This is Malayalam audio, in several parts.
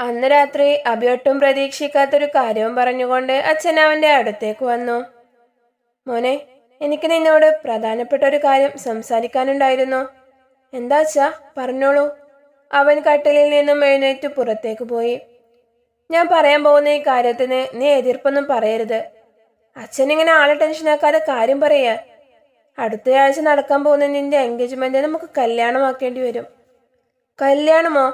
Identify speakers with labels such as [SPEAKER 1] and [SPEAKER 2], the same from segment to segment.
[SPEAKER 1] അന്ന് രാത്രി അഭിയൊട്ടും പ്രതീക്ഷിക്കാത്തൊരു കാര്യവും പറഞ്ഞുകൊണ്ട് അച്ഛൻ അവന്റെ അടുത്തേക്ക് വന്നു. മോനെ എനിക്ക് നിന്നോട് പ്രധാനപ്പെട്ട ഒരു കാര്യം സംസാരിക്കാനുണ്ടായിരുന്നു. എന്താ അച്ഛാ പറഞ്ഞോളൂ. അവൻ കട്ടിലിൽ നിന്നും എഴുന്നേറ്റ് പുറത്തേക്ക് പോയി. ഞാൻ പറയാൻ പോകുന്ന ഈ കാര്യത്തിന് നീ എതിർപ്പൊന്നും പറയരുത്. അച്ഛൻ ഇങ്ങനെ ആളെ ടെൻഷനാക്കാതെ കാര്യം പറയുക അടുത്തയാഴ്ച നടക്കാൻ പോകുന്ന നിന്റെ എൻഗേജ്മെന്റ് നമുക്ക് കല്യാണമാക്കേണ്ടി വരും. കല്യാണമോ?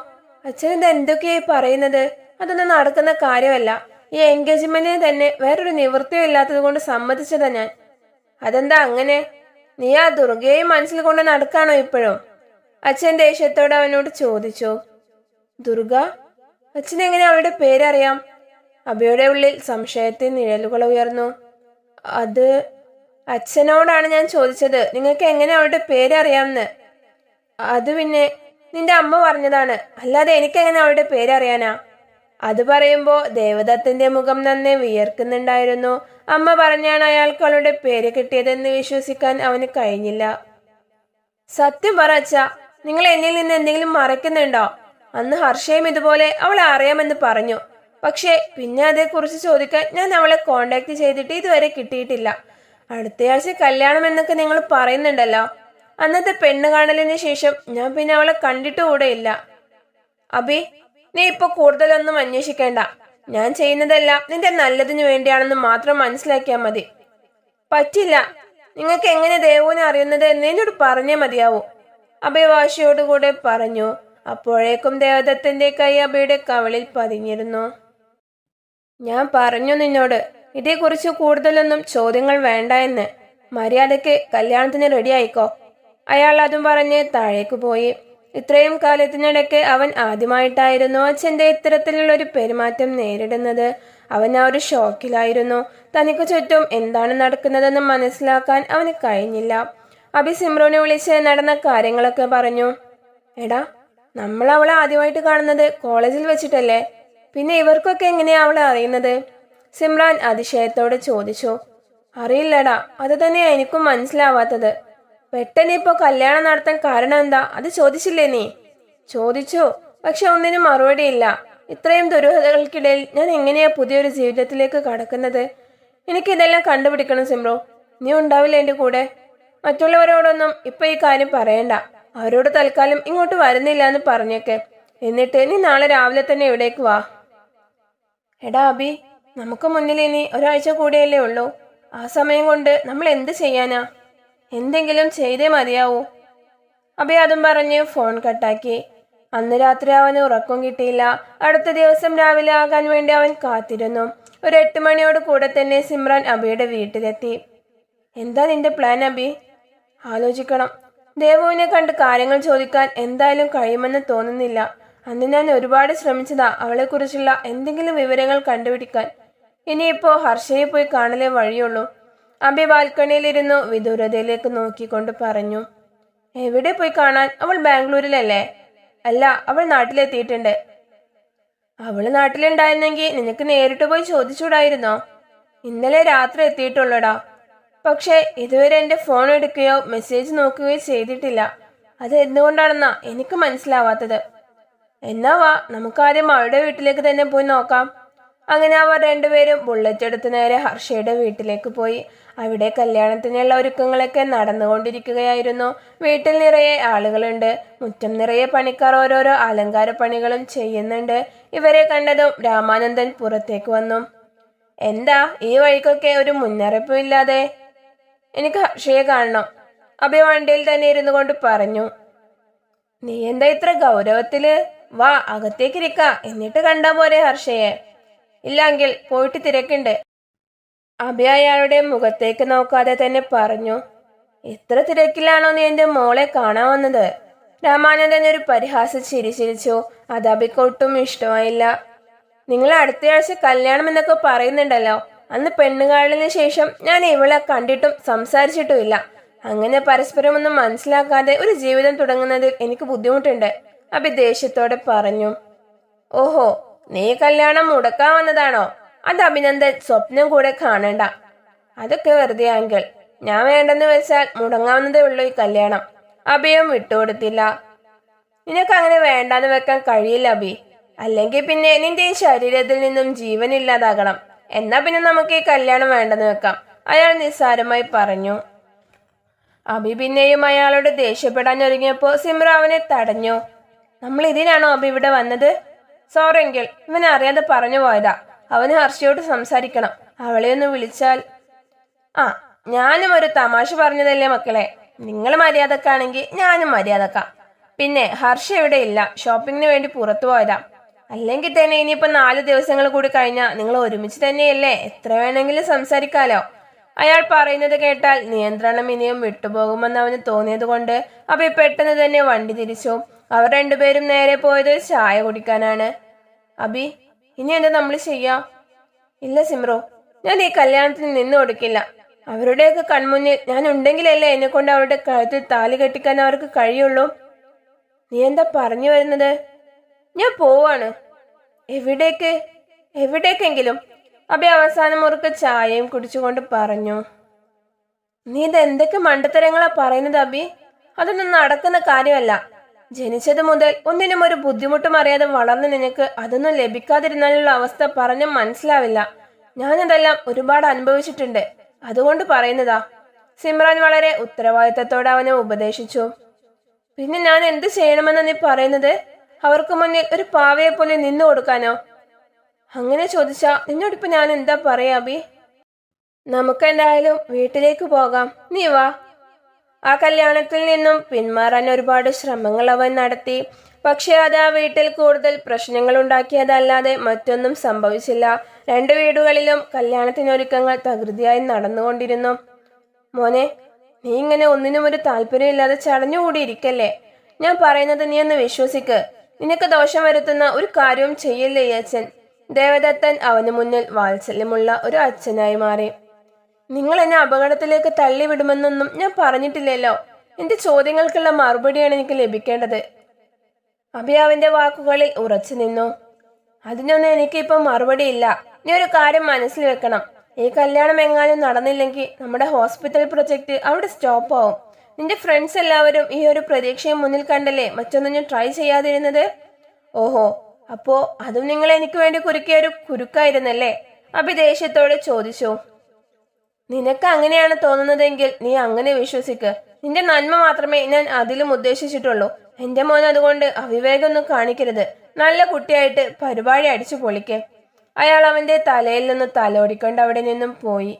[SPEAKER 1] അച്ഛൻ ഇത് എന്തൊക്കെയായി പറയുന്നത്? അതൊന്നും നടക്കുന്ന കാര്യമല്ല. ഈ എൻഗേജ്മെന്റിന് തന്നെ വേറൊരു നിവൃത്തിയും ഇല്ലാത്തത് കൊണ്ട് സമ്മതിച്ചതാ ഞാൻ. അതെന്താ അങ്ങനെ? നീ ആ ദുർഗയെയും മനസ്സിൽ കൊണ്ട് നടക്കാണോ ഇപ്പോഴും? അച്ഛൻ ദേഷ്യത്തോട് അവനോട് ചോദിച്ചു. ദുർഗ അച്ഛനെങ്ങനെ അവളുടെ പേരറിയാം? അബിയുടെ ഉള്ളിൽ സംശയത്തിൽ നിഴലുകൾ ഉയർന്നു. അത് അച്ഛനോടാണ് ഞാൻ ചോദിച്ചത്. നിങ്ങൾക്ക് എങ്ങനെ അവളുടെ പേരറിയാമെന്ന് അത് പിന്നെ നിന്റെ അമ്മ പറഞ്ഞതാണ്. അല്ലാതെ എനിക്കെങ്ങനെ അവളുടെ പേരറിയാനാ? അത് പറയുമ്പോൾ ദേവദത്തിന്റെ മുഖം നന്നെ വിയർക്കുന്നുണ്ടായിരുന്നു. അമ്മ പറഞ്ഞാണ് അയാൾക്ക് അവളുടെ പേര് കിട്ടിയതെന്ന് വിശ്വസിക്കാൻ അവന് കഴിഞ്ഞില്ല. സത്യം പറ നിങ്ങൾ എന്നിൽ നിന്ന് എന്തെങ്കിലും മറക്കുന്നുണ്ടോ അന്ന് ഹർഷയും ഇതുപോലെ അവളെ അറിയാമെന്ന് പറഞ്ഞു. പക്ഷേ പിന്നെ അതേക്കുറിച്ച് ചോദിക്കാൻ ഞാൻ അവളെ കോണ്ടാക്ട് ചെയ്തിട്ട് ഇതുവരെ കിട്ടിയിട്ടില്ല. അടുത്തയാഴ്ച കല്യാണം എന്നൊക്കെ നിങ്ങൾ പറയുന്നുണ്ടല്ലോ. അന്നത്തെ പെണ്ണ് കാണലിന് ശേഷം ഞാൻ പിന്നെ അവളെ കണ്ടിട്ട് ഇല്ല. അബി നീ ഇപ്പൊ കൂടുതലൊന്നും അന്വേഷിക്കേണ്ട. ഞാൻ ചെയ്യുന്നതെല്ലാം നിന്റെ നല്ലതിനു വേണ്ടിയാണെന്ന് മാത്രം മനസ്സിലാക്കിയാൽ മതി. പറ്റില്ല. നിങ്ങൾക്ക് എങ്ങനെ ദേവുവിനെ അറിയുന്നത് എന്ന് എന്നോട് പറഞ്ഞേ മതിയാവൂ. അഭയവാശിയോടുകൂടെ പറഞ്ഞു. അപ്പോഴേക്കും ദേവദത്തിന്റെ കൈ അബയുടെ കവളിൽ പതിഞ്ഞിരുന്നു. ഞാൻ പറഞ്ഞു നിന്നോട് ഇതേക്കുറിച്ച് കൂടുതലൊന്നും ചോദ്യങ്ങൾ വേണ്ട എന്ന്. മര്യാദയ്ക്ക് കല്യാണത്തിന് റെഡി ആയിക്കോ? അയാൾ അതും പറഞ്ഞ് താഴേക്ക് പോയി. ഇത്രയും കാലത്തിനിടയ്ക്ക് അവൻ ആദ്യമായിട്ടായിരുന്നു അച്ഛന്റെ ഇത്തരത്തിലുള്ള ഒരു പെരുമാറ്റം നേരിടുന്നത്. അവൻ ആ ഒരു ഷോക്കിലായിരുന്നു. തനിക്ക് ചുറ്റും എന്താണ് നടക്കുന്നതെന്ന് മനസ്സിലാക്കാൻ അവന് കഴിഞ്ഞില്ല. അഭി സിമ്രോനെ വിളിച്ച് നടന്ന കാര്യങ്ങളൊക്കെ പറഞ്ഞു. എടാ നമ്മൾ അവളെ ആദ്യമായിട്ട് കാണുന്നത് കോളേജിൽ വെച്ചിട്ടല്ലേ? പിന്നെ ഇവർക്കൊക്കെ എങ്ങനെയാ അവളെ അറിയുന്നത്? സിമ്രാൻ അതിശയത്തോടെ ചോദിച്ചു. അറിയില്ലടാ അത് തന്നെയാ എനിക്കും മനസ്സിലാവാത്തത്. പെട്ടെന്ന് ഇപ്പോൾ കല്യാണം നടത്താൻ കാരണം എന്താ? അത് ചോദിച്ചില്ലേ നീ? ചോദിച്ചു. പക്ഷെ ഒന്നിനും മറുപടിയില്ല ഇത്രയും ദുരൂഹതകൾക്കിടയിൽ ഞാൻ എങ്ങനെയാ പുതിയൊരു ജീവിതത്തിലേക്ക് കടക്കുന്നത്? എനിക്കിതെല്ലാം കണ്ടുപിടിക്കണം സിമ്രോ. നീ ഉണ്ടാവില്ല എന്റെ കൂടെ? മറ്റുള്ളവരോടൊന്നും ഇപ്പൊ ഈ കാര്യം പറയണ്ട. അവരോട് തൽക്കാലം ഇങ്ങോട്ട് വരുന്നില്ല എന്ന് പറഞ്ഞേക്ക്. എന്നിട്ട് നീ നാളെ രാവിലെ തന്നെ ഇവിടേക്ക് വാ. എടാ അബി നമുക്ക് മുന്നിൽ ഇനി ഒരാഴ്ച കൂടിയല്ലേ ഉള്ളൂ. ആ സമയം കൊണ്ട് നമ്മൾ എന്ത് ചെയ്യാനാ? എന്തെങ്കിലും ചെയ്തേ മതിയാവൂ. അബി അതും പറഞ്ഞ് ഫോൺ കട്ടാക്കി. അന്ന് രാത്രി അവന് ഉറക്കം കിട്ടിയില്ല. അടുത്ത ദിവസം രാവിലെ ആകാൻ വേണ്ടി അവൻ കാത്തിരുന്നു. ഒരു എട്ട് മണിയോട് കൂടെ തന്നെ സിമ്രാൻ അബിയുടെ വീട്ടിലെത്തി. എന്താ നിന്റെ പ്ലാൻ അബി? ആലോചിക്കണം. ദേവുവിനെ കണ്ട് കാര്യങ്ങൾ ചോദിക്കാൻ എന്തായാലും കഴിയുമെന്ന് തോന്നുന്നില്ല. അന്ന് ഞാൻ ഒരുപാട് ശ്രമിച്ചതാ അവളെക്കുറിച്ചുള്ള എന്തെങ്കിലും വിവരങ്ങൾ കണ്ടുപിടിക്കാൻ. ഇനിയിപ്പോ ഹർഷയെ പോയി കാണലേ വഴിയുള്ളൂ. അബി ബാൽക്കണിയിലിരുന്നു വിദൂരതയിലേക്ക് നോക്കിക്കൊണ്ട് പറഞ്ഞു എവിടെ പോയി കാണാൻ? അവൾ ബാംഗ്ലൂരിലല്ലേ? അല്ല അവൾ നാട്ടിലെത്തിയിട്ടുണ്ട്. അവൾ നാട്ടിലുണ്ടായിരുന്നെങ്കിൽ നിനക്ക് നേരിട്ട് പോയി ചോദിച്ചൂടായിരുന്നോ? ഇന്നലെ രാത്രി എത്തിയിട്ടുള്ളടാ. പക്ഷേ ഇതുവരെ എന്റെ ഫോൺ എടുക്കുകയോ മെസ്സേജ് നോക്കുകയോ ചെയ്തിട്ടില്ല. അത് എന്തുകൊണ്ടാണെന്നാ എനിക്ക് മനസ്സിലാവാത്തത്. എന്നാ വാ നമുക്കാദ്യം അവളുടെ വീട്ടിലേക്ക് തന്നെ പോയി നോക്കാം. അങ്ങനെ അവർ രണ്ടുപേരും ബുള്ളറ്റ് എടുത്ത് നേരെ ഹർഷയുടെ വീട്ടിലേക്ക് പോയി. അവിടെ കല്യാണത്തിനുള്ള ഒരുക്കങ്ങളൊക്കെ നടന്നുകൊണ്ടിരിക്കുകയായിരുന്നു. വീട്ടിൽ നിറയെ ആളുകളുണ്ട്. മുറ്റം നിറയെ പണിക്കാർ ഓരോരോ അലങ്കാര പണികളും ചെയ്യുന്നുണ്ട്. ഇവരെ കണ്ടതും രാമാനന്ദൻ പുറത്തേക്ക് വന്നു. എന്താ ഈ വഴിക്കൊക്കെ ഒരു മുന്നറിയിപ്പും ഇല്ലാതെ? എനിക്ക് ഹർഷയെ കാണണം. അഭി വണ്ടിയിൽ തന്നെ ഇരുന്നു കൊണ്ട് പറഞ്ഞു. നീ എന്താ ഇത്ര ഗൗരവത്തിൽ? വാ അകത്തേക്കിരിക്ക എന്നിട്ട് കണ്ടാ പോരെ ഹർഷയെ. ഇല്ലെങ്കിൽ പോയിട്ട് തിരക്കുണ്ട്. അഭയ അയാളുടെ മുഖത്തേക്ക് നോക്കാതെ തന്നെ പറഞ്ഞു എത്ര തിരക്കിലാണോ നീ എന്റെ മോളെ കാണാൻ വന്നത്? രാമാനന്ദൻ ഒരു പരിഹാസ ചിരി ചിരിച്ചു. അത് അഭിക്ക് ഒട്ടും ഇഷ്ടമായില്ല. നിങ്ങൾ അടുത്തയാഴ്ച കല്യാണം എന്നൊക്കെ പറയുന്നുണ്ടല്ലോ. അന്ന് പെണ്ണുകാളിന് ശേഷം ഞാൻ ഇവളെ കണ്ടിട്ടും സംസാരിച്ചിട്ടുമില്ല. അങ്ങനെ പരസ്പരം ഒന്നും മനസ്സിലാക്കാതെ ഒരു ജീവിതം തുടങ്ങുന്നതിൽ എനിക്ക് ബുദ്ധിമുട്ടുണ്ട് അഭി ദേഷ്യത്തോടെ പറഞ്ഞു. ഓഹോ നീ കല്യാണം മുടക്കാൻ വന്നതാണോ? അത് അഭിനന്ദൻ സ്വപ്നം കൂടെ കാണണ്ട. അതൊക്കെ വെറുതെ ആങ്കിൾ ഞാൻ വേണ്ടെന്ന് വെച്ചാൽ മുടങ്ങാവുന്നതേ ഉള്ളൂ ഈ കല്യാണം. അഭിയും വിട്ടുകൊടുത്തില്ല. നിനക്ക് അങ്ങനെ വേണ്ടാന്ന് വെക്കാൻ കഴിയില്ല അഭി. അല്ലെങ്കിൽ പിന്നെ നിന്റെ ഈ ശരീരത്തിൽ നിന്നും ജീവൻ ഇല്ലാതാകണം. എന്നാ പിന്നെ നമുക്ക് ഈ കല്യാണം വേണ്ടെന്ന് വെക്കാം. അയാൾ നിസ്സാരമായി പറഞ്ഞു. അഭി പിന്നെയും അയാളോട് ദേഷ്യപ്പെടാൻ ഒരുങ്ങിയപ്പോ സിമ്ര അവനെ തടഞ്ഞു. നമ്മൾ ഇതിനാണോ അഭി ഇവിടെ വന്നത്? സോറെങ്കിൽ ഇവനറിയാതെ പറഞ്ഞു പോയതാ. അവന് ഹർഷയോട് സംസാരിക്കണം. അവളെ ഒന്ന് വിളിച്ചാൽ ആ ഞാനും ഒരു തമാശ പറഞ്ഞതല്ലേ മക്കളെ? നിങ്ങൾ മര്യാദക്കാണെങ്കിൽ ഞാനും മര്യാദക്കാം. പിന്നെ ഹർഷ ഇവിടെ ഇല്ല. ഷോപ്പിങ്ങിന് വേണ്ടി പുറത്തു പോയതാ. അല്ലെങ്കിൽ തന്നെ ഇനിയിപ്പോ നാല് ദിവസങ്ങൾ കൂടി കഴിഞ്ഞാൽ നിങ്ങൾ ഒരുമിച്ച് തന്നെയല്ലേ? എത്ര വേണമെങ്കിലും സംസാരിക്കാലോ. അയാൾ പറയുന്നത് കേട്ടാൽ നിയന്ത്രണം ഇനിയും വിട്ടുപോകുമെന്ന് അവന് തോന്നിയത് കൊണ്ട് അപ്പൊ പെട്ടെന്ന് തന്നെ വണ്ടി തിരിച്ചു. അവർ രണ്ടുപേരും നേരെ പോയത് ചായ കുടിക്കാനാണ്. അബി ഇനി എന്താ നമ്മൾ ചെയ്യാ? ഇല്ല സിമ്രോ ഞാൻ ഈ കല്യാണത്തിന് നിന്ന് കൊടുക്കില്ല. അവരുടെയൊക്കെ കൺമുന്നിൽ ഞാൻ ഉണ്ടെങ്കിലല്ലേ എന്നെ കൊണ്ട് അവരുടെ കഴുത്തിൽ താലി കെട്ടിക്കാൻ അവർക്ക് കഴിയുള്ളൂ. നീ എന്താ പറഞ്ഞു വരുന്നത്? ഞാൻ പോവാണ്. എവിടേക്ക്? എവിടേക്കെങ്കിലും. അബി അവസാനം മുറുക്ക് ചായയും കുടിച്ചുകൊണ്ട് പറഞ്ഞു. നീ ഇത് എന്തൊക്കെ മണ്ടത്തരങ്ങളാ പറയുന്നത് അബി? അതൊന്നും നടക്കുന്ന കാര്യമല്ല. ജനിച്ചത് മുതൽ ഒന്നിനും ഒരു ബുദ്ധിമുട്ടും അറിയാതെ വളർന്ന നിനക്ക് അതൊന്നും ലഭിക്കാതിരുന്നാലുള്ള അവസ്ഥ പറഞ്ഞ് മനസ്സിലാവില്ല. ഞാനതെല്ലാം ഒരുപാട് അനുഭവിച്ചിട്ടുണ്ട്. അതുകൊണ്ട് പറയുന്നതാ. സിമ്രാൻ വളരെ ഉത്തരവാദിത്തത്തോടെ അവനെ ഉപദേശിച്ചു. പിന്നെ ഞാൻ എന്ത് ചെയ്യണമെന്ന് നീ പറയുന്നത്? അവർക്ക് മുന്നിൽ ഒരു പാവയെ പോലെ നിന്നു കൊടുക്കാനോ? അങ്ങനെ ചോദിച്ചാ നിന്നോടിപ്പോ ഞാൻ എന്താ പറയാ അബി? നമുക്ക് എന്തായാലും വീട്ടിലേക്ക് പോകാം. നീ വാ. ആ കല്യാണത്തിൽ നിന്നും പിന്മാറാൻ ഒരുപാട് ശ്രമങ്ങൾ അവൻ നടത്തി. പക്ഷെ അത് ആ വീട്ടിൽ കൂടുതൽ പ്രശ്നങ്ങൾ ഉണ്ടാക്കിയതല്ലാതെ മറ്റൊന്നും സംഭവിച്ചില്ല. രണ്ടു വീടുകളിലും കല്യാണത്തിനൊരുക്കങ്ങൾ തകൃതിയായി നടന്നുകൊണ്ടിരുന്നു. മോനെ നീ ഇങ്ങനെ ഒന്നിനും ഒരു താല്പര്യമില്ലാതെ ചടഞ്ഞുകൂടിയിരിക്കല്ലേ? ഞാൻ പറയുന്നത് നീ ഒന്ന് വിശ്വസിക്ക്. നിനക്ക് ദോഷം വരുത്തുന്ന ഒരു കാര്യവും ചെയ്യില്ലേ അച്ഛൻ? ദേവദത്തൻ അവന് മുന്നിൽ വാത്സല്യമുള്ള ഒരു അച്ഛനായി മാറി. നിങ്ങൾ എന്നെ അപകടത്തിലേക്ക് തള്ളിവിടുമെന്നൊന്നും ഞാൻ പറഞ്ഞിട്ടില്ലല്ലോ. എന്റെ ചോദ്യങ്ങൾക്കുള്ള മറുപടിയാണ് എനിക്ക് ലഭിക്കേണ്ടത്. അഭിയാവിന്റെ വാക്കുകളിൽ ഉറച്ചു നിന്നു. അതിനൊന്നും എനിക്കിപ്പം മറുപടിയില്ല. നീ ഒരു കാര്യം മനസ്സിൽ വെക്കണം. ഈ കല്യാണം എങ്ങാനും നടന്നില്ലെങ്കിൽ നമ്മുടെ ഹോസ്പിറ്റൽ പ്രൊജക്ട് അവിടെ സ്റ്റോപ്പ് ആവും നിന്റെ ഫ്രണ്ട്സ് എല്ലാവരും ഈ ഒരു പ്രതീക്ഷയും മുന്നിൽ കണ്ടല്ലേ? മറ്റൊന്നും ഞാൻ ട്രൈ ചെയ്യാതിരുന്നത്? ഓഹോ അപ്പോ അതും നിങ്ങൾ എനിക്ക് വേണ്ടി കുരുക്കിയ ഒരു കുരുക്കായിരുന്നല്ലേ? അഭി ദേഷ്യത്തോടെ ചോദിച്ചു. നിനക്ക് അങ്ങനെയാണ് തോന്നുന്നതെങ്കിൽ നീ അങ്ങനെ വിശ്വസിക്ക്. നിന്റെ നന്മ മാത്രമേ ഞാൻ അതിലും ഉദ്ദേശിച്ചിട്ടുള്ളൂ. എന്റെ മോൻ അതുകൊണ്ട് അവിവേകമൊന്നും കാണിക്കരുത്. നല്ല കുട്ടിയായിട്ട് പരിപാടി അടിച്ചു പൊളിക്കേ. അയാൾ അവന്റെ തലയിൽ നിന്ന് തലോടിക്കൊണ്ട് അവിടെ നിന്നും പോയി.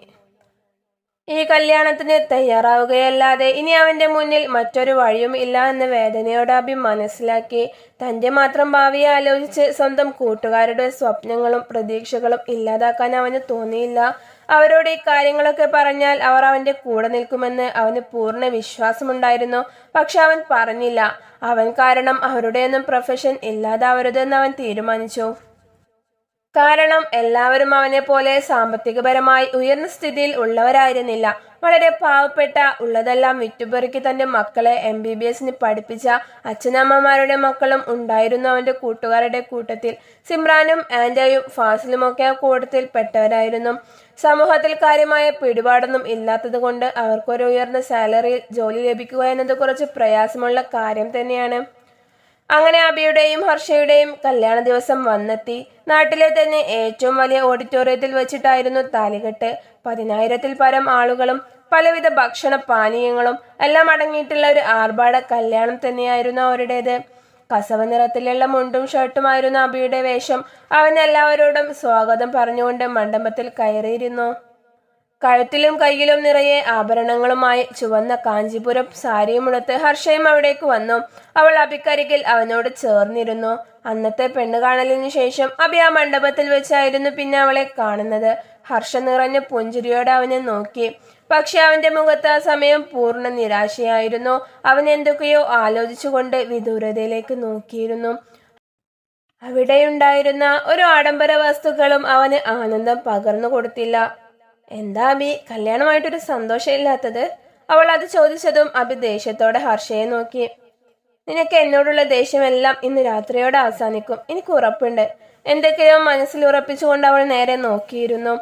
[SPEAKER 1] ഈ കല്യാണത്തിന് തയ്യാറാവുകയല്ലാതെ ഇനി അവന്റെ മുന്നിൽ മറ്റൊരു വഴിയും ഇല്ല എന്ന് വേദനയോടെ അഭി മനസ്സിലാക്കി തന്റെ മാത്രം ഭാവിയെ ആലോചിച്ച് സ്വന്തം കൂട്ടുകാരുടെ സ്വപ്നങ്ങളും പ്രതീക്ഷകളും ഇല്ലാതാക്കാൻ അവന് തോന്നിയില്ല. അവരോട് ഈ കാര്യങ്ങളൊക്കെ പറഞ്ഞാൽ അവർ അവന്റെ കൂടെ നിൽക്കുമെന്ന് അവന് പൂർണ വിശ്വാസമുണ്ടായിരുന്നു. പക്ഷെ അവൻ പറഞ്ഞില്ല. അവൻ കാരണം അവരുടെയൊന്നും പ്രൊഫഷൻ ഇല്ലാതാവരുതെന്ന് അവൻ തീരുമാനിച്ചു. കാരണം എല്ലാവരും അവനെ പോലെ സാമ്പത്തികപരമായി ഉയർന്ന സ്ഥിതിയിൽ ഉള്ളവരായിരുന്നില്ല. വളരെ പാവപ്പെട്ട ഉള്ളതെല്ലാം വിറ്റുപെറുക്കി തന്റെ മക്കളെ എം ബി ബി എസിന് പഠിപ്പിച്ച അച്ഛനമ്മമാരുടെ മക്കളും ഉണ്ടായിരുന്നു അവന്റെ കൂട്ടുകാരുടെ കൂട്ടത്തിൽ. സിമ്രാനും ആൻഡയും ഫാസിലും ഒക്കെ ആ കൂട്ടത്തിൽ പെട്ടവരായിരുന്നു. സമൂഹത്തിൽ കാര്യമായ പിടിപാടൊന്നും ഇല്ലാത്തത് കൊണ്ട് അവർക്കൊരു ഉയർന്ന സാലറിയിൽ ജോലി ലഭിക്കുക എന്നത് കുറച്ച് പ്രയാസമുള്ള കാര്യം തന്നെയാണ്. അങ്ങനെ അബിയുടെയും ഹർഷയുടെയും കല്യാണ ദിവസം വന്നെത്തി. നാട്ടിലെ തന്നെ ഏറ്റവും വലിയ ഓഡിറ്റോറിയത്തിൽ വെച്ചിട്ടായിരുന്നു താലികെട്ട്. പതിനായിരത്തിൽ പരം ആളുകളും പലവിധ ഭക്ഷണ പാനീയങ്ങളും എല്ലാം അടങ്ങിയിട്ടുള്ള ഒരു ആർഭാട കല്യാണം തന്നെയായിരുന്നു അവരുടേത്. കസവ നിറത്തിലുള്ള മുണ്ടും ഷർട്ടുമായിരുന്നു അബിയുടെ വേഷം. അവൻ എല്ലാവരോടും സ്വാഗതം പറഞ്ഞുകൊണ്ട് മണ്ഡപത്തിൽ കയറിയിരുന്നു. കഴുത്തിലും കയ്യിലും നിറയെ ആഭരണങ്ങളുമായി ചുവന്ന കാഞ്ചിപുരം സാരിയുമുടുത്ത് ഹർഷയും അവിടേക്ക് വന്നു. അവൾ അബിക്കരികിൽ അവനോട് ചേർന്നിരുന്നു. അന്നത്തെ പെണ്ണ് കാണലിനു ശേഷം അബി ആ മണ്ഡപത്തിൽ വെച്ചായിരുന്നു പിന്നെ അവളെ കാണുന്നത്. ഹർഷ നിറഞ്ഞ പുഞ്ചിരിയോടെ അവനെ നോക്കി. പക്ഷെ അവന്റെ മുഖത്ത് ആ സമയം പൂർണ നിരാശയായിരുന്നു. അവൻ എന്തൊക്കെയോ ആലോചിച്ചുകൊണ്ട് വിദൂരതയിലേക്ക് നോക്കിയിരുന്നു. അവിടെയുണ്ടായിരുന്ന ഒരു ആഡംബര വസ്തുക്കളും അവന് ആനന്ദം പകർന്നു കൊടുത്തില്ല എന്താ അബി കല്യാണമായിട്ടൊരു സന്തോഷമില്ലാത്തത്? അവൾ അത് ചോദിച്ചതും അബി ദേഷ്യത്തോടെ ഹർഷയെ നോക്കി. നിനക്ക് എന്നോടുള്ള ദേഷ്യമെല്ലാം ഇന്ന് രാത്രിയോടെ അവസാനിക്കും എനിക്ക് ഉറപ്പുണ്ട്. എന്തൊക്കെയോ മനസ്സിൽ ഉറപ്പിച്ചുകൊണ്ട് അവൾ നേരെ നോക്കിയിരുന്നു.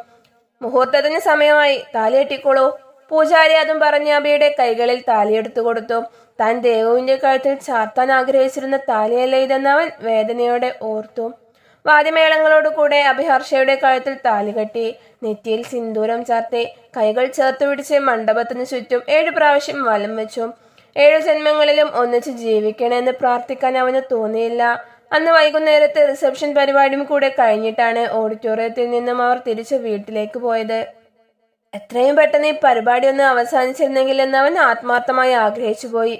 [SPEAKER 1] മുഹൂർത്തത്തിന് സമയമായി താലി കെട്ടിക്കോളൂ. പൂജാരി അതും പറഞ്ഞ് അബിയുടെ കൈകളിൽ താലിയെടുത്തു കൊടുത്തു. താൻ ദേവുവിന്റെ കഴുത്തിൽ ചാർത്താൻ ആഗ്രഹിച്ചിരുന്ന താലിയല്ല ഇതെന്ന് അവൻ വേദനയോടെ ഓർത്തു. വാദ്യമേളങ്ങളോട് കൂടെ അഭിഹർഷയുടെ കഴുത്തിൽ താലി കെട്ടി. നെറ്റിയിൽ സിന്ദൂരം ചാർത്തി കൈകൾ ചേർത്ത് പിടിച്ച് മണ്ഡപത്തിന് ചുറ്റും ഏഴു പ്രാവശ്യം വലം വെച്ചു ഏഴു ജന്മങ്ങളിലും ഒന്നിച്ച് ജീവിക്കണമെന്ന് പ്രാർത്ഥിക്കാൻ അവന് തോന്നിയില്ല. അന്ന് വൈകുന്നേരത്തെ റിസപ്ഷൻ പരിപാടിയും കൂടെ കഴിഞ്ഞിട്ടാണ് ഓഡിറ്റോറിയത്തിൽ നിന്നും അവർ തിരിച്ച് വീട്ടിലേക്ക് പോയത്. എത്രയും പെട്ടെന്ന് ഈ പരിപാടി ഒന്ന് അവസാനിച്ചിരുന്നെങ്കിൽ എന്ന് അവൻ ആത്മാർത്ഥമായി ആഗ്രഹിച്ചു പോയി.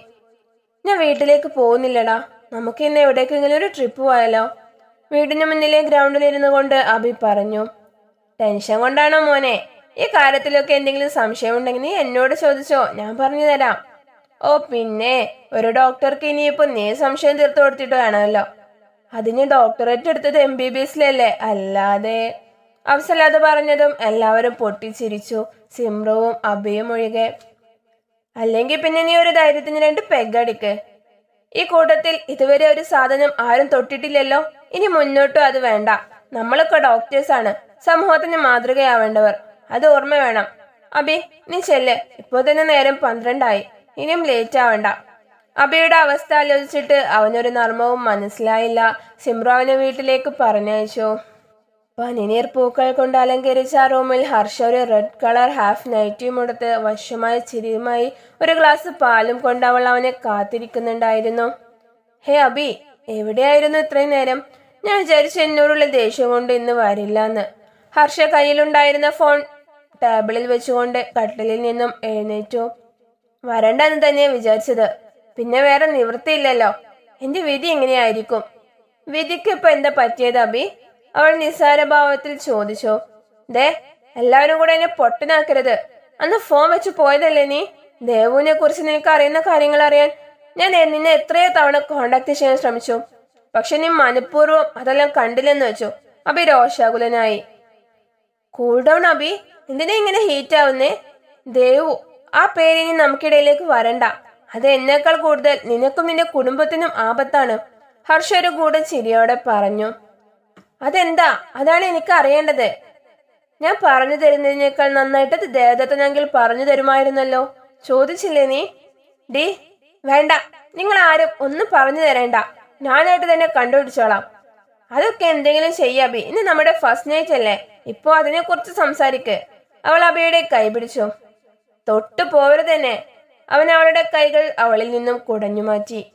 [SPEAKER 1] ഞാൻ വീട്ടിലേക്ക് പോകുന്നില്ലടാ. നമുക്ക് ഇന്ന് എവിടേക്കെങ്കിലും ഒരു ട്രിപ്പ് പോയാലോ? വീടിന് മുന്നിലെ ഗ്രൗണ്ടിൽ ഇരുന്നു കൊണ്ട് അഭി പറഞ്ഞു. ടെൻഷൻ കൊണ്ടാണോ മോനെ? ഈ കാര്യത്തിലൊക്കെ എന്തെങ്കിലും സംശയമുണ്ടെങ്കിൽ നീ എന്നോട് ചോദിച്ചോ ഞാൻ പറഞ്ഞു തരാം. ഓ പിന്നെ ഒരു ഡോക്ടർക്ക് ഇനിയിപ്പോ നീ സംശയം തീർത്തു കൊടുത്തിട്ട് വേണമല്ലോ. അതിന് ഡോക്ടറേറ്റ് എടുത്തത് എം ബി ബി എസിലല്ലേ അല്ലാതെ അഫ്സലാദ് പറഞ്ഞതും എല്ലാവരും പൊട്ടിച്ചിരിച്ചു സിമ്രവും അഭിയും ഒഴികെ. അല്ലെങ്കിൽ പിന്നെ നീ ഒരു ധൈര്യത്തിന് രണ്ട് പെഗടിക്ക് ഈ കൂട്ടത്തിൽ ഇതുവരെ ഒരു സാധനം ആരും തൊട്ടിട്ടില്ലല്ലോ? ഇനി മുന്നോട്ടും അത് വേണ്ട. നമ്മളൊക്കെ ഡോക്ടേഴ്സ് ആണ്. സമൂഹത്തിന് മാതൃകയാവേണ്ടവർ. അത് ഓർമ്മ വേണം. അബി നീ ചെല്ല്. ഇപ്പോ തന്നെ നേരം പന്ത്രണ്ടായി. ഇനിയും ലേറ്റ് ആവണ്ട. അബിയുടെ അവസ്ഥ ആലോചിച്ചിട്ട് അവനൊരു നർമ്മവും മനസ്സിലായില്ല. സിമ്രു അവനെ വീട്ടിലേക്ക് പറഞ്ഞയച്ചു. പനിനീർ പൂക്കൾ കൊണ്ട് അലങ്കരിച്ച റൂമിൽ ഹർഷ ഒരു റെഡ് കളർ ഹാഫ് നൈറ്റിയും എടുത്ത് വശമായ ചിരിയുമായി ഒരു ഗ്ലാസ് പാലും കൊണ്ട് അവൾ അവനെ കാത്തിരിക്കുന്നുണ്ടായിരുന്നു. ഹേ അബി എവിടെയായിരുന്നു ഇത്രയും നേരം? ഞാൻ വിചാരിച്ചു എന്നോടുള്ള ദേഷ്യം കൊണ്ട് ഇന്ന് വരില്ല എന്ന് ഹർഷ കയ്യിലുണ്ടായിരുന്ന ഫോൺ ടേബിളിൽ വെച്ചുകൊണ്ട് കട്ടിലിൽ നിന്നും എഴുന്നേറ്റു. വരണ്ടെന്ന് തന്നെയാ വിചാരിച്ചത്. പിന്നെ വേറെ നിവൃത്തിയില്ലല്ലോ. എന്റെ വിധി എങ്ങനെയായിരിക്കും? വിധിക്ക് ഇപ്പൊ എന്താ പറ്റിയത് അബി? അവൾ നിസ്സാരഭാവത്തിൽ ചോദിച്ചു. ദേ എല്ലാവരും കൂടെ എന്നെ പൊട്ടനാക്കരുത്. അന്ന് ഫോൺ വെച്ച് പോയതല്ലേ നീ? ദേവുവിനെ കുറിച്ച് നിനക്ക് അറിയുന്ന കാര്യങ്ങൾ അറിയാൻ ഞാൻ നിന്നെ എത്രയോ തവണ കോണ്ടാക്ട് ചെയ്യാൻ ശ്രമിച്ചു. പക്ഷെ നീ മനഃപൂർവം അതെല്ലാം കണ്ടില്ലെന്ന് വെച്ചു. അബി രോഷാകുലനായി. Cool down Abi. എന്തിനാ ഇങ്ങനെ ഹീറ്റ് ആവുന്നേ? ദേവു ആ പേരിനി നമുക്കിടയിലേക്ക് വരണ്ട. അത് എന്നേക്കാൾ കൂടുതൽ നിനക്കും നിന്റെ കുടുംബത്തിനും ആപത്താണ്. ഹർഷ ഒരു കൂടെ ചിരിയോടെ പറഞ്ഞു. അതെന്താ? അതാണ് എനിക്ക് അറിയേണ്ടത്. ഞാൻ പറഞ്ഞു തരുന്നതിനേക്കാൾ നന്നായിട്ട് ദേവദത്തനെങ്കിൽ പറഞ്ഞു തരുമായിരുന്നല്ലോ. ചോദിച്ചില്ലേ നീ? ഡി വേണ്ട. നിങ്ങൾ ആരും ഒന്നും പറഞ്ഞു തരേണ്ട. ഞാനായിട്ട് തന്നെ കണ്ടുപിടിച്ചോളാം. അതൊക്കെ എന്തെങ്കിലും ചെയ്യാബി ഇന്ന് നമ്മുടെ ഫസ്റ്റ് നൈറ്റ് അല്ലേ? ഇപ്പോ അതിനെ കുറിച്ച് സംസാരിക്ക്. അവൾ അബിയുടെ കൈ പിടിച്ചു. തൊട്ടു പോവരുത് തന്നെ അവൻ അവളുടെ കൈകൾ അവളിൽ നിന്നും കുടഞ്ഞു മാറ്റി.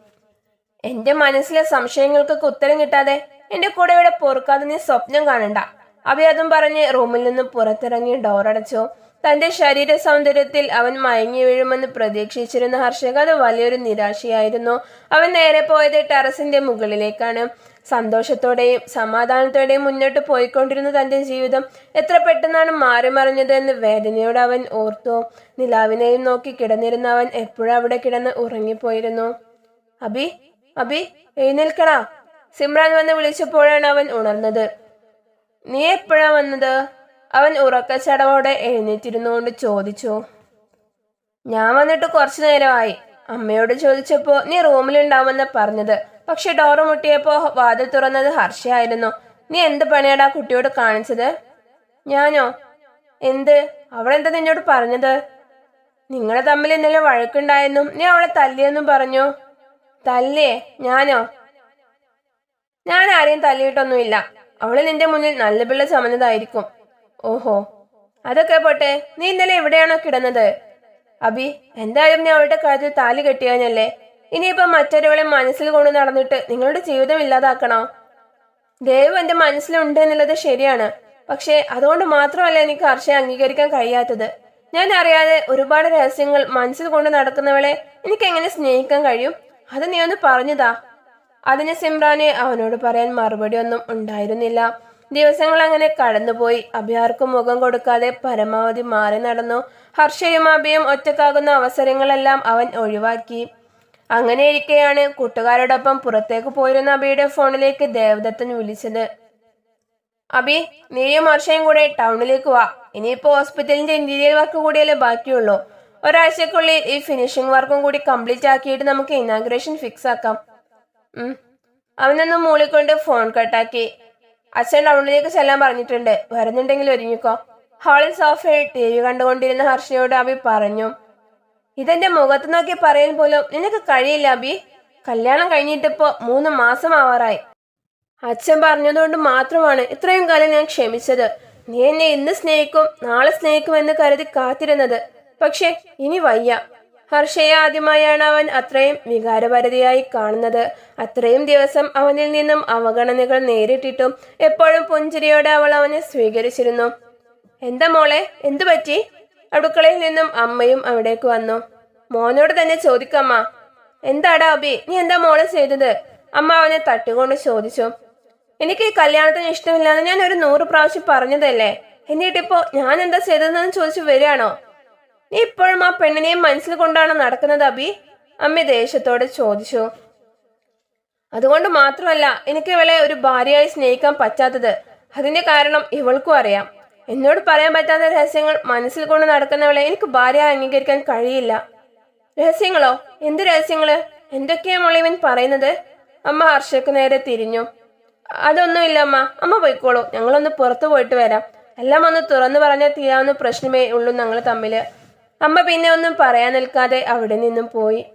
[SPEAKER 1] എന്റെ മനസ്സിലെ സംശയങ്ങൾക്കൊക്കെ ഉത്തരം കിട്ടാതെ എന്റെ കൂടെ ഇവിടെ പൊറുക്കാതെ നീ സ്വപ്നം കാണണ്ട. അഭി അതും പറഞ്ഞ് റൂമിൽ നിന്നും പുറത്തിറങ്ങി ഡോറടച്ചു തന്റെ ശരീര സൗന്ദര്യത്തിൽ അവൻ മയങ്ങി വീഴുമെന്ന് പ്രതീക്ഷിച്ചിരുന്ന ഹർഷക അത് വലിയൊരു നിരാശയായിരുന്നു. അവൻ നേരെ പോയത് ടെറസിന്റെ മുകളിലേക്കാണ്. സന്തോഷത്തോടെയും സമാധാനത്തോടെയും മുന്നോട്ട് പോയിക്കൊണ്ടിരുന്ന തന്റെ ജീവിതം എത്ര പെട്ടെന്നാണ് മാറി മറിഞ്ഞത് എന്ന് വേദനയോട് അവൻ ഓർത്തു. നിലാവിനെയും നോക്കി കിടന്നിരുന്ന അവൻ എപ്പോഴും അവിടെ കിടന്ന് ഉറങ്ങിപ്പോയിരുന്നു. അബി അബി എഴുന്നേൽക്കടാ. സിമ്രാൻ വന്ന് വിളിച്ചപ്പോഴാണ് അവൻ ഉണർന്നത്. നീ എപ്പോഴാ വന്നത്? അവൻ ഉറക്കച്ചടവോടെ എഴുന്നേറ്റിരുന്നുകൊണ്ട് ചോദിച്ചു. ഞാൻ വന്നിട്ട് കുറച്ചു നേരമായി. അമ്മയോട് ചോദിച്ചപ്പോ നീ റൂമിലുണ്ടാവുമെന്ന് പറഞ്ഞത്. പക്ഷെ ഡോറ് മുട്ടിയപ്പോ വാതിൽ തുറന്നത് ഹർഷയായിരുന്നു. നീ എന്ത് പണിയാടാ കുട്ടിയോട് കാണിച്ചത്? ഞാനോ? എന്ത്? അവളെന്താ നിന്നോട് പറഞ്ഞത്? നിങ്ങളെ തമ്മിൽ ഇന്നലെ വഴക്കുണ്ടായെന്നും നീ അവളെ തല്ലിയെന്നും പറഞ്ഞു. തല്ലേ? ഞാനോ? ഞാൻ ആരെയും തല്ലിയിട്ടൊന്നുമില്ല. അവൾ നിന്റെ മുന്നിൽ നല്ല പിള്ള ചമഞ്ഞതായിരിക്കും. ഓഹോ. അതൊക്കെ പോട്ടെ. നീ ഇന്നലെ എവിടെയാണോ കിടന്നത്? അബി എന്തായാലും നീ അവളുടെ കാര്യത്തിൽ താലി കെട്ടിയാനല്ലേ ഇനിയിപ്പം മറ്റൊരാളെ മനസ്സിൽ കൊണ്ട് നടന്നിട്ട് നിങ്ങളുടെ ജീവിതം ഇല്ലാതാക്കണോ? ദൈവം എന്റെ മനസ്സിലുണ്ട് എന്നുള്ളത് ശരിയാണ്. പക്ഷേ അതുകൊണ്ട് മാത്രമല്ല എനിക്ക് ഹർഷയെ അംഗീകരിക്കാൻ കഴിയാത്തത്. ഞാൻ അറിയാതെ ഒരുപാട് രഹസ്യങ്ങൾ മനസ്സിൽ കൊണ്ട് നടക്കുന്നവളെ എനിക്ക് എങ്ങനെ സ്നേഹിക്കാൻ കഴിയും? അത് നീ ഒന്ന് പറഞ്ഞതാ. അതിന് സിമ്രാനെ അവനോട് പറയാൻ മറുപടി ഒന്നും ഉണ്ടായിരുന്നില്ല. ദിവസങ്ങൾ അങ്ങനെ കടന്നുപോയി. അഭിയാർക്കും മുഖം കൊടുക്കാതെ പരമാവധി മാറി നടന്നു. ഹർഷയും അഭിയും ഒറ്റക്കാകുന്ന അവസരങ്ങളെല്ലാം അവൻ ഒഴിവാക്കി. അങ്ങനെയിരിക്കെയാണ് കൂട്ടുകാരോടൊപ്പം പുറത്തേക്ക് പോയിരുന്ന അബിയുടെ ഫോണിലേക്ക് ദേവദത്തൻ വിളിച്ചത്. അബി നീയും അർഷയും കൂടെ ടൗണിലേക്ക് വാ. ഇനിയിപ്പോ ഹോസ്പിറ്റലിന്റെ ഇന്റീരിയർ വർക്ക് കൂടിയല്ലേ ബാക്കിയുള്ളൂ. ഒരാഴ്ചക്കുള്ളിൽ ഈ ഫിനിഷിംഗ് വർക്കും കൂടി കംപ്ലീറ്റ് ആക്കിയിട്ട് നമുക്ക് ഇനാഗ്രേഷൻ ഫിക്സ് ആക്കാം. അവനൊന്ന് മൂളിക്കൊണ്ട് ഫോൺ കട്ടാക്കി അച്ഛൻ ടൗണിലേക്ക് ചെല്ലാൻ പറഞ്ഞിട്ടുണ്ട്. വരുന്നുണ്ടെങ്കിൽ ഒരുങ്ങിക്കോ. ഹാളിൽ സോഫയിൽ ടി വി കണ്ടുകൊണ്ടിരുന്ന ഹർഷയോട് അബി പറഞ്ഞു. ഇതെന്റെ മുഖത്ത് നോക്കി പറയാൻ പോലും നിനക്ക് കഴിയില്ല അബി. കല്യാണം കഴിഞ്ഞിട്ടിപ്പോ മൂന്ന് മാസം ആവാറായി അച്ഛൻ പറഞ്ഞതുകൊണ്ട് മാത്രമാണ് ഇത്രയും കാലം ഞാൻ ക്ഷമിച്ചത്. നീ എന്നെ ഇന്ന് സ്നേഹിക്കും നാളെ സ്നേഹിക്കുമെന്ന് കരുതി കാത്തിരുന്നത്. പക്ഷെ ഇനി വയ്യ. ഹർഷയെ ആദ്യമായാണ് അവൻ അത്രയും വികാരപരതിയായി കാണുന്നത്. അത്രയും ദിവസം അവനിൽ നിന്നും അവഗണനകൾ നേരിട്ടിട്ടും എപ്പോഴും പുഞ്ചിരിയോടെ അവൾ അവനെ സ്വീകരിച്ചിരുന്നു. എന്താ മോളെ? എന്തു പറ്റി അടുക്കളയിൽ നിന്നും അമ്മയും അവിടേക്ക് വന്നു. മോനോട് തന്നെ ചോദിക്കമ്മ എന്താടാ അബി നീ എന്താ മോളെ ചെയ്തത്? അമ്മ അവനെ തട്ടിക്കൊണ്ട് ചോദിച്ചു. എനിക്ക് ഈ കല്യാണത്തിന് ഇഷ്ടമില്ലാന്ന് ഞാൻ ഒരു നൂറ് പ്രാവശ്യം പറഞ്ഞതല്ലേ? എന്നിട്ടിപ്പോ ഞാൻ എന്താ ചെയ്തതെന്ന് ചോദിച്ചു വരികയാണോ? നീ ഇപ്പോഴും ആ പെണ്ണിനെയും മനസ്സിൽ കൊണ്ടാണ് നടക്കുന്നത് അബി? അമ്മ ദേഷ്യത്തോടെ ചോദിച്ചു. അതുകൊണ്ട് മാത്രമല്ല എനിക്ക് ഇവളെ ഒരു ഭാര്യയായി സ്നേഹിക്കാൻ പറ്റാത്തത്. അതിന്റെ കാരണം ഇവൾക്കും അറിയാം. എന്നോട് പറയാൻ പറ്റാത്ത രഹസ്യങ്ങൾ മനസ്സിൽ കൊണ്ട് നടക്കുന്നവളെ എനിക്ക് ഭാര്യ അംഗീകരിക്കാൻ കഴിയില്ല. രഹസ്യങ്ങളോ? എന്ത് രഹസ്യങ്ങൾ? എന്തൊക്കെയാ മോളിവൻ പറയുന്നത്? അമ്മ ഹർഷക്ക് നേരെ തിരിഞ്ഞു. അതൊന്നുമില്ല അമ്മ. അമ്മ പോയിക്കോളൂ. ഞങ്ങളൊന്ന് പുറത്തു പോയിട്ട് വരാം. എല്ലാം ഒന്ന് തുറന്നു പറഞ്ഞാൽ തീരാവുന്ന പ്രശ്നമേ ഉള്ളൂ ഞങ്ങൾ തമ്മിൽ അമ്മ പിന്നെ ഒന്നും പറയാൻ നിൽക്കാതെ അവിടെ നിന്നും പോയി.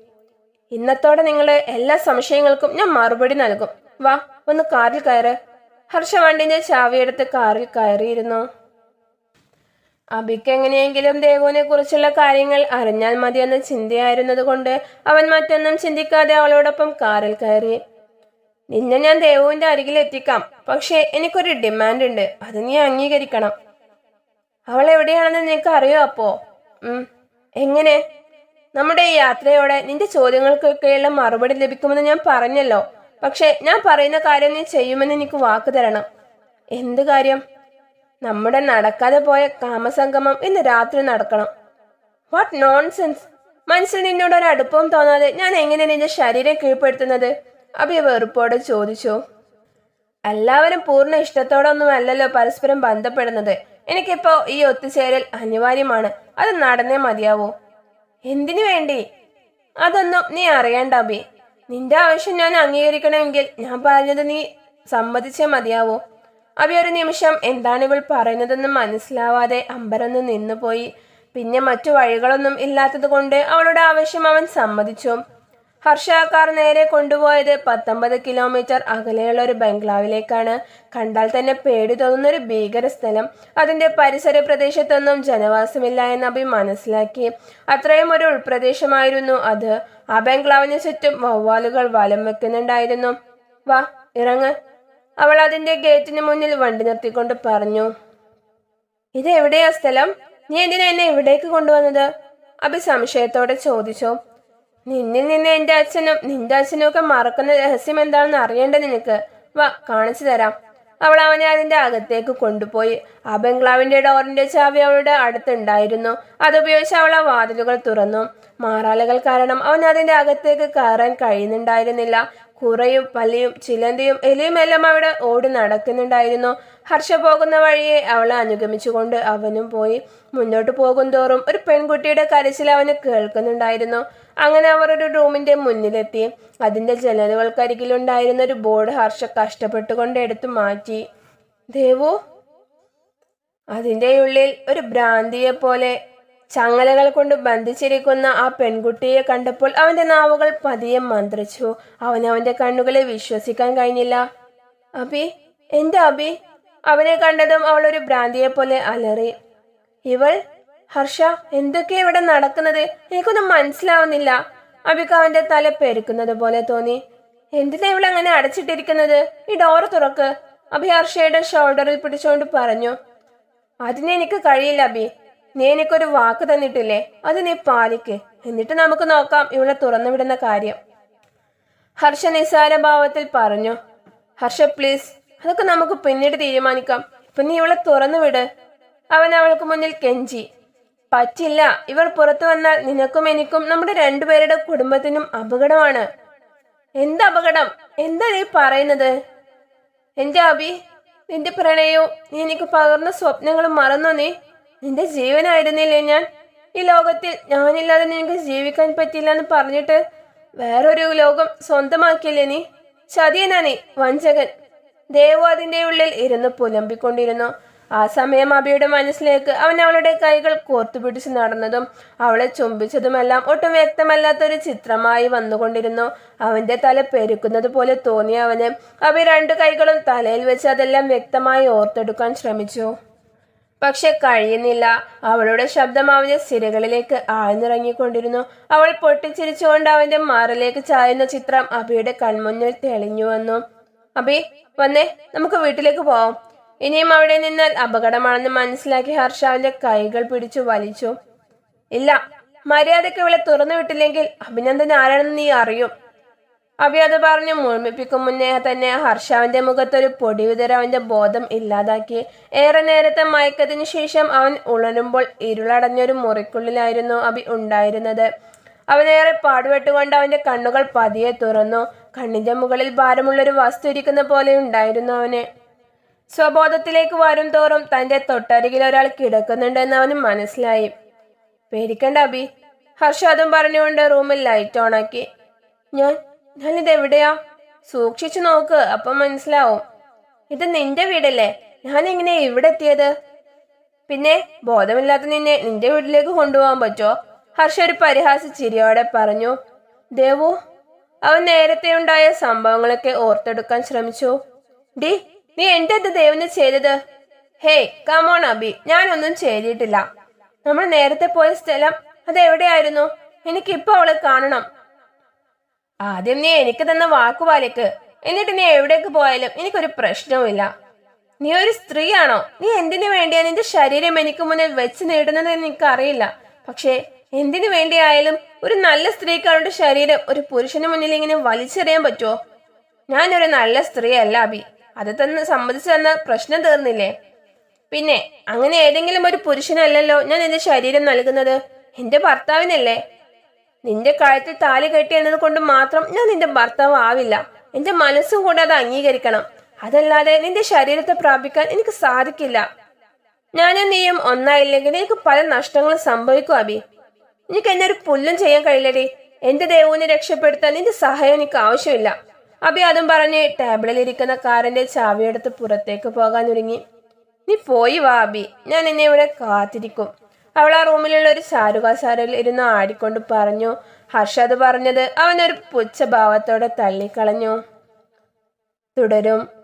[SPEAKER 1] ഇന്നത്തോടെ നിങ്ങളുടെ എല്ലാ സംശയങ്ങൾക്കും ഞാൻ മറുപടി നൽകും. വാ ഒന്ന് കാറിൽ കയറ്. ഹർഷ വണ്ടിന്റെ ചാവിയെടുത്ത് കാറിൽ കയറിയിരുന്നു. അബിക്ക് എങ്ങനെയെങ്കിലും ദേവുവിനെ കുറിച്ചുള്ള കാര്യങ്ങൾ അറിഞ്ഞാൽ മതിയെന്ന ചിന്തയായിരുന്നതുകൊണ്ട് അവൻ മറ്റൊന്നും ചിന്തിക്കാതെ അവളോടൊപ്പം കാറിൽ കയറി. നിന്നെ ഞാൻ ദേവുവിന്റെ അരികിൽ എത്തിക്കാം. പക്ഷേ എനിക്കൊരു ഡിമാൻഡ് ഉണ്ട്. അത് നീ അംഗീകരിക്കണം. അവൾ എവിടെയാണെന്ന് നിനക്ക് അറിയോ അപ്പോ? എങ്ങനെ? നമ്മുടെ ഈ യാത്രയോടെ നിന്റെ ചോദ്യങ്ങൾക്കൊക്കെയുള്ള മറുപടി ലഭിക്കുമെന്ന് ഞാൻ പറഞ്ഞല്ലോ. പക്ഷെ ഞാൻ പറയുന്ന കാര്യം നീ ചെയ്യുമെന്ന് എനിക്ക് വാക്ക് തരണം. എന്ത് കാര്യം? നമ്മുടെ നടക്കാതെ പോയ കാമസംഗമം ഇന്ന് രാത്രി നടക്കണം. വാട്ട് നോൺസെൻസ് മനസ്സിൽ നിന്നോട് ഒരു അടുപ്പവും തോന്നാതെ ഞാൻ എങ്ങനെ നിന്റെ ശരീരം കീഴ്പ്പെടുത്തുന്നത്? അഭി വെറുപ്പോടെ ചോദിച്ചു. എല്ലാവരും പൂർണ ഇഷ്ടത്തോടൊന്നും അല്ലല്ലോ പരസ്പരം ബന്ധപ്പെടുന്നത്. എനിക്കിപ്പോ ഈ ഒത്തുചേരൽ അനിവാര്യമാണ്. അത് നടന്നേ മതിയാവൂ. എന്തിനു വേണ്ടി? അതൊന്നും നീ അറിയണ്ട അബി. നിന്റെ ആവശ്യം ഞാൻ അംഗീകരിക്കണമെങ്കിൽ ഞാൻ പറഞ്ഞത് നീ സമ്മതിച്ചേ മതിയാവൂ. അബി ഒരു നിമിഷം. എന്താണ് ഇവൾ പറയുന്നതെന്ന് മനസ്സിലാവാതെ അമ്പരന്ന് നിന്നുപോയി. പിന്നെ മറ്റു വഴികളൊന്നും ഇല്ലാത്തത് കൊണ്ട് അവളുടെ ആവശ്യം അവൻ സമ്മതിച്ചു. ഹർഷ നേരെ കൊണ്ടുപോയത് പത്തൊമ്പത് കിലോമീറ്റർ അകലെയുള്ള ഒരു ബംഗ്ലാവിലേക്കാണ്. കണ്ടാൽ തന്നെ പേടി തോന്നുന്ന ഒരു ഭീകര സ്ഥലം. അതിന്റെ പരിസര പ്രദേശത്തൊന്നും ജനവാസമില്ല എന്ന് അഭി മനസ്സിലാക്കി. അത്രയും ഒരു ഉൾപ്രദേശമായിരുന്നു അത്. ആ ബംഗ്ലാവിന് ചുറ്റും വവ്വാലുകൾ വലം വെക്കുന്നുണ്ടായിരുന്നു. വാ ഇറങ്ങ്. അവൾ അതിന്റെ ഗേറ്റിന് മുന്നിൽ വണ്ടി നിർത്തിക്കൊണ്ട് പറഞ്ഞു ഇത് എവിടെയാ സ്ഥലം? നീ എന്തിനാ എന്നെ ഇവിടേക്ക് കൊണ്ടുവന്നത്? അഭി സംശയത്തോടെ ചോദിച്ചു നിന്നിൽ നിന്ന് എന്റെ അച്ഛനും നിന്റെ അച്ഛനും ഒക്കെ മറക്കുന്ന രഹസ്യം എന്താണെന്ന് അറിയേണ്ട നിനക്ക്? വാ കാണിച്ചു തരാം. അവൾ അവനെ അതിന്റെ അകത്തേക്ക് കൊണ്ടുപോയി. ആ ബംഗ്ലാവിന്റെ ഡോറിന്റെ ചാവി അവളുടെ അടുത്തുണ്ടായിരുന്നു. അതുപയോഗിച്ച് അവൾ ആ വാതിലുകൾ തുറന്നു. മാറാലകൾ കാരണം അവൻ അതിന്റെ അകത്തേക്ക് കയറാൻ കഴിയുന്നുണ്ടായിരുന്നില്ല. കുറയും പല്ലിയും ചിലന്തിയും എലിയും എല്ലാം അവിടെ ഓടി നടക്കുന്നുണ്ടായിരുന്നു. ഹർഷ പോകുന്ന വഴിയെ അവളെ അനുഗമിച്ചുകൊണ്ട് അവനും പോയി മുന്നോട്ട് പോകും തോറും ഒരു പെൺകുട്ടിയുടെ കരച്ചിൽ അവന് കേൾക്കുന്നുണ്ടായിരുന്നു. അങ്ങനെ അവർ ഒരു റൂമിന്റെ മുന്നിലെത്തി. അതിന്റെ ജനലുകൾക്കരികിലുണ്ടായിരുന്ന ഒരു ബോർഡ് ഹർഷ കഷ്ടപ്പെട്ടുകൊണ്ട് എടുത്തു മാറ്റി. ദേവു അതിന്റെ ഉള്ളിൽ ഒരു ഭ്രാന്തിയെ പോലെ ചങ്ങലകൾ കൊണ്ട് ബന്ധിച്ചിരിക്കുന്ന ആ പെൺകുട്ടിയെ കണ്ടപ്പോൾ അവന്റെ നാവുകൾ പതിയെ മന്ത്രിച്ചു. അവന്റെ കണ്ണുകളെ വിശ്വസിക്കാൻ കഴിഞ്ഞില്ല. അബി എന്റെ അബി? അവനെ കണ്ടതും അവൾ ഒരു ഭ്രാന്തിയെ പോലെ അലറി. ഇവൾ ഹർഷ എന്തൊക്കെയാ ഇവിടെ നടക്കുന്നത്? എനിക്കൊന്നും മനസ്സിലാവുന്നില്ല. അബിക്ക് അവന്റെ തല പെരുക്കുന്നത് പോലെ തോന്നി. എന്തിനാ ഇവൾ അങ്ങനെ അടച്ചിട്ടിരിക്കുന്നത്? ഈ ഡോർ തുറക്ക്. അഭി ഹർഷയുടെ ഷോൾഡറിൽ പിടിച്ചുകൊണ്ട് പറഞ്ഞു. അതിനെനിക്ക് കഴിയില്ല അബി. നീ എനിക്കൊരു വാക്ക് തന്നിട്ടില്ലേ? അത് നീ പാലിക്ക്. എന്നിട്ട് നമുക്ക് നോക്കാം ഇവളെ തുറന്നു വിടുന്ന കാര്യം. ഹർഷ നിസ്സാര ഭാവത്തിൽ പറഞ്ഞു ഹർഷ പ്ലീസ് അതൊക്കെ നമുക്ക് പിന്നീട് തീരുമാനിക്കാം. ഇപ്പൊ നീ ഇവളെ തുറന്നു വിട് അവൻ അവൾക്ക് മുന്നിൽ കെഞ്ചി. പറ്റില്ല. ഇവർ പുറത്തു വന്നാൽ നിനക്കും എനിക്കും നമ്മുടെ രണ്ടുപേരുടെ കുടുംബത്തിനും അപകടമാണ്. എന്ത് അപകടം? എന്താ നീ പറയുന്നത്? എന്റെ അബി നിന്റെ പ്രണയവും നീ എനിക്ക് പകർന്ന സ്വപ്നങ്ങളും മറന്നോ നീ? നിന്റെ ജീവനായിരുന്നില്ലേ ഞാൻ? ഈ ലോകത്തിൽ ഞാനില്ലാതെ നിനക്ക് ജീവിക്കാൻ പറ്റില്ല എന്ന് പറഞ്ഞിട്ട് വേറൊരു ലോകം സ്വന്തമാക്കിയില്ലേ നീ? ചതിയനാ വഞ്ചകൻ. ദേവോ അതിന്റെ ഉള്ളിൽ ഇരുന്ന് പുലമ്പിക്കൊണ്ടിരുന്നു. ആ സമയം അബിയുടെ മനസ്സിലേക്ക് അവൻ അവളുടെ കൈകൾ കോർത്തുപിടിച്ച് നടന്നതും അവളെ ചുംബിച്ചതുമെല്ലാം ഒട്ടും വ്യക്തമല്ലാത്തൊരു ചിത്രമായി വന്നുകൊണ്ടിരുന്നു. അവന്റെ തല പെരുക്കുന്നത് പോലെ തോന്നിയ അവന് അബി രണ്ടു കൈകളും തലയിൽ വെച്ച് അതെല്ലാം വ്യക്തമായി ഓർത്തെടുക്കാൻ ശ്രമിച്ചു. പക്ഷെ കഴിയുന്നില്ല. അവളുടെ ശബ്ദം അവന്റെ സിരകളിലേക്ക് ആഴ്ന്നിറങ്ങിക്കൊണ്ടിരുന്നു. അവൾ പൊട്ടിച്ചിരിച്ചുകൊണ്ട് അവന്റെ മാറിലേക്ക് ചായുന്ന ചിത്രം അബിയുടെ കൺമുന്നിൽ തെളിഞ്ഞു വന്നു. അബി വന്നേ നമുക്ക് വീട്ടിലേക്ക് പോവാം. ഇനിയും അവിടെ നിന്നാൽ അപകടമാണെന്ന് മനസ്സിലാക്കി ഹർഷ അവന്റെ കൈകൾ പിടിച്ചു വലിച്ചു. ഇല്ല മര്യാദയ്ക്ക് ഇവളെ തുറന്നു വിട്ടില്ലെങ്കിൽ അഭിനന്ദൻ ആരാണെന്ന് നീ അറിയും. അഭി അത് പറഞ്ഞു മുഴുമിപ്പിക്കും മുന്നേ തന്നെ ഹർഷാവിന്റെ മുഖത്തൊരു പൊടിവിതരവന്റെ ബോധം ഇല്ലാതാക്കി. ഏറെ നേരത്തെ മയക്കത്തിന് ശേഷം അവൻ ഉണരുമ്പോൾ ഇരുളടഞ്ഞൊരു മുറിക്കുള്ളിലായിരുന്നു അഭി ഉണ്ടായിരുന്നത്. അവനേറെ പാടുപെട്ടുകൊണ്ട് അവന്റെ കണ്ണുകൾ പതിയെ തുറന്നു. കണ്ണിന്റെ മുകളിൽ ഭാരമുള്ളൊരു വസ്തു ഇരിക്കുന്ന പോലെ ഉണ്ടായിരുന്നു അവന്. സ്വബോധത്തിലേക്ക് വരും തോറും തന്റെ തൊട്ടരികിൽ ഒരാൾ കിടക്കുന്നുണ്ടെന്ന് അവന് മനസ്സിലായി. പേടിക്കണ്ട അബി ഹർഷ അതും പറഞ്ഞുകൊണ്ട് റൂമിൽ ലൈറ്റ് ഓണാക്കി ഞാൻ ഞാനിത് എവിടെയാ സൂക്ഷിച്ചു നോക്ക് അപ്പം മനസ്സിലാവും. ഇത് നിന്റെ വീടല്ലേ? ഞാൻ എങ്ങനെ ഇവിടെ എത്തിയത് പിന്നെ ബോധമില്ലാത്ത നിന്നെ നിന്റെ വീട്ടിലേക്ക് കൊണ്ടുപോകാൻ പറ്റോ ഹർഷ ഒരു പരിഹാസ ചിരിയോടെ പറഞ്ഞു. ദേവു അവൻ നേരത്തെ ഉണ്ടായ സംഭവങ്ങളൊക്കെ ഓർത്തെടുക്കാൻ ശ്രമിച്ചു. ഡി നീ എന്റെ ദേവന് ചെയ്തത്? Hey come on Abi. ഞാനൊന്നും ചെയ്തിട്ടില്ല. നമ്മൾ നേരത്തെ പോയ സ്ഥലം അതെവിടെയായിരുന്നു? എനിക്കിപ്പോ അവളെ കാണണം. ആദ്യം നീ എനിക്ക് തന്ന വാക്കുപാലിക്ക് എന്നിട്ട് നീ എവിടേക്ക് പോയാലും എനിക്കൊരു പ്രശ്നവുമില്ല. നീ ഒരു സ്ത്രീയാണോ? നീ എന്തിനു വേണ്ടിയാ നിന്റെ ശരീരം എനിക്ക് മുന്നിൽ വെച്ച് നേടുന്നത് എനിക്ക് അറിയില്ല പക്ഷേ എന്തിനു വേണ്ടിയായാലും ഒരു നല്ല സ്ത്രീക്ക് അവളുടെ ശരീരം ഒരു പുരുഷന് മുന്നിൽ ഇങ്ങനെ വലിച്ചെറിയാൻ പറ്റുമോ ഞാനൊരു നല്ല സ്ത്രീ അല്ല അബി. അത് തന്നെ സമ്മതിച്ചു തന്ന പ്രശ്നം തീർന്നില്ലേ? പിന്നെ അങ്ങനെ ഏതെങ്കിലും ഒരു പുരുഷനല്ലല്ലോ ഞാൻ എന്റെ ശരീരം നൽകുന്നത്. എന്റെ ഭർത്താവിനല്ലേ? നിന്റെ കഴുത്തിൽ താലി കെട്ടിയെന്നത് കൊണ്ട് മാത്രം ഞാൻ നിന്റെ ഭർത്താവ് ആവില്ല. എന്റെ മനസ്സും കൂടെ അത് അംഗീകരിക്കണം. അതല്ലാതെ നിന്റെ ശരീരത്തെ പ്രാപിക്കാൻ എനിക്ക് സാധിക്കില്ല. ഞാനും നീയും ഒന്നായില്ലെങ്കിൽ എനിക്ക് പല നഷ്ടങ്ങളും സംഭവിക്കും അബി. എനിക്ക് എന്നെ ഒരു പുല്ലും ചെയ്യാൻ കഴിയില്ലടി. എന്റെ ദേവുവിനെ രക്ഷപ്പെടുത്താൻ നിന്റെ സഹായം എനിക്ക് ആവശ്യമില്ല. അബി അതും പറഞ്ഞ് ടേബിളിൽ ഇരിക്കുന്ന കാറിന്റെ ചാവിയെടുത്ത് പുറത്തേക്ക് പോകാൻ ഒരുങ്ങി. നീ പോയി വാ അബി. ഞാൻ എന്നെ ഇവിടെ കാത്തിരിക്കും. അവൾ ആ റൂമിലുള്ള ഒരു ചാരുകാസാരയിൽ ഇരുന്ന് ആടിക്കൊണ്ട് പറഞ്ഞു ഹർഷദ് പറഞ്ഞത് അവനൊരു പുച്ഛഭാവത്തോടെ തള്ളിക്കളഞ്ഞു. തുടരും.